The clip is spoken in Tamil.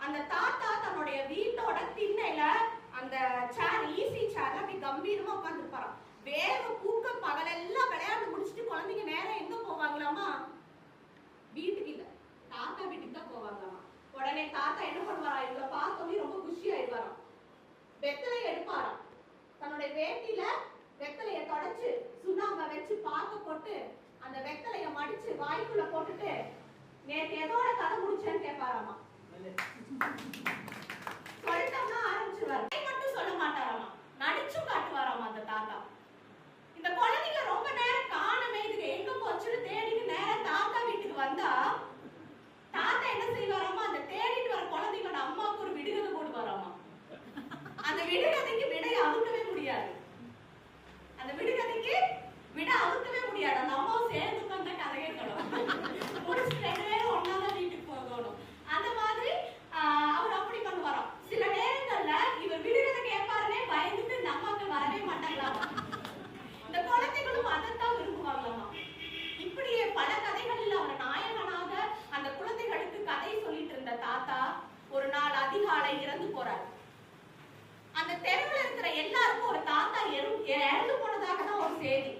அந்த தாத்தா தன்னுடைய வீட்டோட திண்ணையில அந்த சேர் ஈஸி சேர்ல அப்படி கம்பீரமா உட்காந்துருப்பாராம் வேக பூக்க பகலெல்லாம் விளையாண்டு முடிச்சுட்டு குழந்தைங்க நேரம் எங்க போவாங்களாமா? வீட்டுக்கு இல்ல. தாத்தா வீட்டுக்கு தான் போவாங்களாமா? உடனே தாத்தா என்ன பண்ணுவாரா? இவங்களை பார்த்தோன்னே ரொம்ப குஷி ஆயிடுவாராம். வெத்தலை எடுப்பாராம். தன்னுடைய வேட்டியில வெத்தலைய தொடச்சு சுண்ணாம்ப வச்சு பார்க்க போட்டு அந்த வெத்தலைய மடிச்சு வாய்க்குள்ள போட்டுட்டு கேட்பாராமா சொல்லிட்டோம்னா ஆரம்பிச்சிருவாரு. கதை மட்டும் சொல்ல மாட்டாராமா? நடிச்சும் காட்டுவாராமா அந்த தாத்தா? இந்த குழந்தைங்க ரொம்ப நேரம் காணமே இதுக்கு எங்க போச்சுன்னு தேடிட்டு நேரம் தாத்தா வீட்டுக்கு வந்தா தாத்தா என்ன செய்வாராமா? அந்த தேடிட்டு வர குழந்தைங்களோட அம்மாவுக்கு ஒரு விடுகதை போடுவாராமா? அந்த விடுகதைக்கு விடை அவுக்கவே முடியாது. அந்த விடுகதைக்கு விட அவுக்கவே முடியாது. அந்த அம்மாவும் சேர்ந்து உட்கார்ந்தா கதை கேட்கணும். இறந்து போறார். அந்த தெருவில் இருக்கிற எல்லாருக்கும் ஒரு தாத்தா இறந்து போனதாக தான் ஒரு செய்தி.